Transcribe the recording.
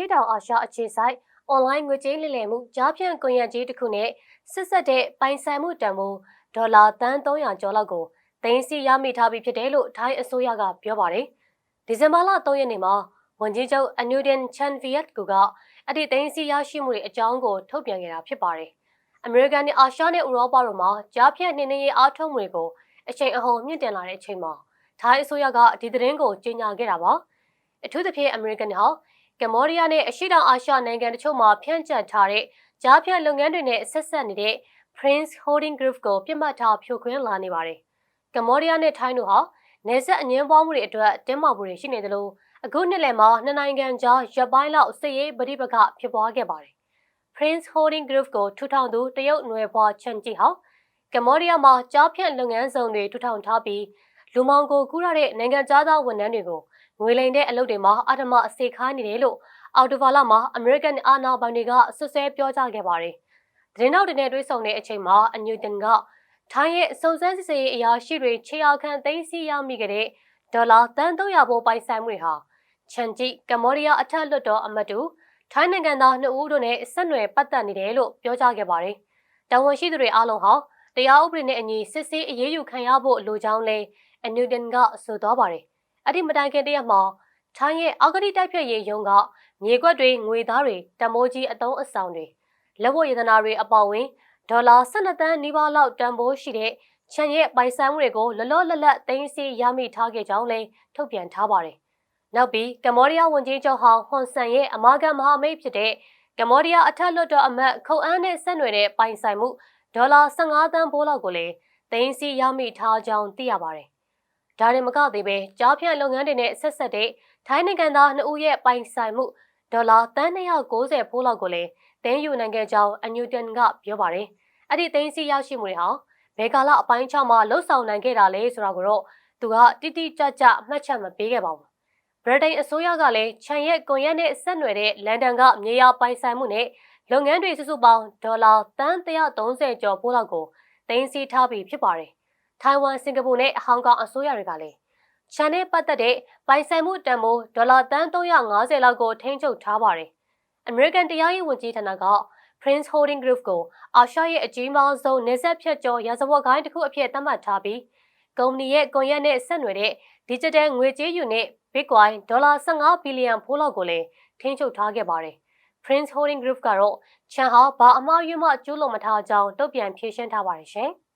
ရှေ့တောင်အာရှအခြေစိုက်အွန်လိုင်းငွေကြေးလိမ်လည်မှုကြားဖြန့်ကွန်ရက်ကြီးတစ်ခုနဲ့ဆက်ဆက်တဲ့ပိုင်ဆိုင်မှုတန်ဖိုးဒေါ်လာသန်း300ကျော်လောက်ကိုသိမ်းဆည်းရမိထားပြီးဖြစ်တယ်လို့ထိုင်းအစိုးရကပြောပါတယ်။ဒီဇင်ဘာလ3ရက်နေ့မှာဝန်ကြီးချုပ်အနူဒင်ချန်ဗီယက်ကူကအဲ့ဒီသိမ်းဆည်းရရှိမှုတွေအကြောင်းကိုထုတ်ပြန်ခဲ့တာဖြစ်ပါတယ်။အမေရိကန်နဲ့အာရှနဲ့ဥရောပတို့မှာကြားဖြန့်နှင်းနှင်းရေးအားထုတ်မှုတွေကိုအချိန်အဟုန်မြင့်တင်လာတဲ့အချိန်မှာထိုင်းအစိုးရကဒီသတင်းကိုကြေညာခဲ့တာပါ။အထူးသဖြင့်အမေရိကန်ဟာ ကမ္ဘောဒီးယားနဲ့အရှေ့တောင်အာရှနိုင်ငံတချို့မှာဖြန့်ကျက်ထားတဲ့ကြားဖြတ်လုပ်ငန်းတွေနဲ့ဆက်ဆက်နေတဲ့ Prince Holding Group ကိုပြစ်မှတ်ထားဖြိုခွင်းလာနေပါတယ်။ကမ္ဘောဒီးယားနဲ့ထိုင်းတို့ဟာနေဆက်အငင်းပွားမှုတွေအတွက်တင်းမာမှုတွေရှိနေတယ်လို့အခုနှစ်လယ်မှာနှစ်နိုင်ငံကြားရပ်ပိုင်းလောက်စစ်ရေးပဋိပက္ခဖြစ်ပွားခဲ့ပါတယ်။ Prince Holding Group ကိုထူထောင်သူတရုတ်နွယ်ဖွားချန်ဂျီဟာကမ္ဘောဒီးယားမှာကြားဖြတ်လုပ်ငန်းစုံတွေထူထောင်ထားပြီးလူမောင်ကိုကူးရတဲ့နိုင်ငံသားဝန်ထမ်းတွေကို ငွေလိမ်တဲ့အလုပ်တွေမှာအထမအစေခိုင်းနေတယ်လို့အော်တိုဗာလာမှာအမေရိကန်အာဏာပိုင်တွေကဆွဆွဲပြောကြားခဲ့ပါတယ်။သတင်းနောက်တွေနဲ့တွေ့ဆုံတဲ့အချိန်မှာအန်ယူတန်ကထိုင်းရဲ့စုံစမ်းစစ်ဆေးရေးအရာရှိတွေခြေရာခံသိမ်းဆည်းရမိခဲ့တဲ့ဒေါ်လာတန်300ဘိုးပိုင်ဆိုင်မှုတွေဟာချန်ဂျီကမ္ဘောဒီးယားအထက်လွှတ်တော်အမတ်တူထိုင်းနိုင်ငံသားနှစ်ဦးတို့နဲ့ဆက်နွယ်ပတ်သက်နေတယ်လို့ပြောကြားခဲ့ပါတယ်။တာဝန်ရှိသူတွေအားလုံးဟာတရားဥပဒေနဲ့အညီစစ်ဆေးအရေးယူခံရဖို့လိုကြောင်းလဲအန်ယူတန်ကဆိုသွားပါတယ်။ အဲ့ဒီမတိုင်ခင်တရက်မှာထိုင်းရဲ့အာဂတိတိုက်ဖြတ်ရေးယုံကမြေကွက်တွေငွေသားတွေတမိုးကြီးအသုံးအဆောင်တွေလက်ဝတ်ရတနာတွေအပေါဝင်ဒေါ်လာ12သန်းနီးပါးလောက်တန်ဖိုးရှိတဲ့ချန်ရဲ့ပိုင်ဆိုင်မှုတွေကိုလလောလလတ်သိမ်းဆည်းရမိထားခဲ့ကြောင်းလည်းထုတ်ပြန်ထားပါတယ်။နောက်ပြီးကမ္ဘောဒီးယားဝန်ကြီးချုပ်ဟောင်းဟွန်ဆန်ရဲ့အမာခံမဟာမိတ်ဖြစ်တဲ့ကမ္ဘောဒီးယားအထက်လွှတ်တော်အမတ်ခုတ်အန်းနဲ့ဆက်နွယ်တဲ့ပိုင်ဆိုင်မှုဒေါ်လာ15သန်းဘိုးလောက်ကိုလည်းသိမ်းဆည်းရမိထားကြောင်းသိရပါတယ်။ ဒါရင်မကသေးပဲကြားဖြန့်လုပ်ငန်းတွေနဲ့ဆက်ဆက်တဲ့ထိုင်းနိုင်ငံသား2ဦးရဲ့ပိုင်ဆိုင်မှုဒေါ်လာတန်း290ဖိုးလောက်ကိုလည်းတင်းယူနိုင်ခဲ့ကြောင်းအန်ယူတန်ကပြောပါတယ်။အဲ့ဒီတင်းစီရရှိမှုတွေဟာဘယ်ကာလအပိုင်းခြားမှာလှုပ်ဆောင်နိုင်ခဲ့တာလဲဆိုတာကိုတော့သူကတိတိကျကျမှတ်ချက်မပေးခဲ့ပါဘူး။ဗြိတိန်အစိုးရကလည်းချန်ရဲ့ကွန်ရက်နဲ့ဆက်နွယ်တဲ့လန်ဒန်ကမြေယာပိုင်ဆိုင်မှုနဲ့လုပ်ငန်းတွေစုစုပေါင်းဒေါ်လာတန်း130ကျော်ဖိုးလောက်ကိုတင်းစီထားပြီးဖြစ်ပါတယ်။ ထိုင်ဝမ်စင်ကာပူနဲ့ဟောင်ကောင်အစိုးရတွေကလည်းချန်နဲ့ပတ်သက်တဲ့ပိုင်ဆိုင်မှုတန်ဖိုးဒေါ်လာတန်း350လောက်ကိုထိန်းချုပ်ထားပါတယ်။ American တရားရေးဝန်ကြီးဌာနက Prince Holding Group ကိုအာရှရဲ့အကြီးမားဆုံးနေဆက်ဖြတ်ကျော်ရာဇဝတ်ကိုင်းတစ်ခုအဖြစ်သတ်မှတ်ထားပြီးကုမ္ပဏီရဲ့ကွန်ရက်နဲ့ဆက်နွယ်တဲ့ Digital ငွေကြေးယူနစ် Bitcoin ဒေါ်လာ15ဘီလီယံဖိုးလောက်ကိုလည်းထိန်းချုပ်ထားခဲ့ပါတယ်။ Prince Holding Group ကတော့ချန်ဟာဘာအမှားယွင်းမှကျူးလွန်မထားကြောင်းတုံ့ပြန်ဖြေရှင်းထားပါတယ်ရှင်။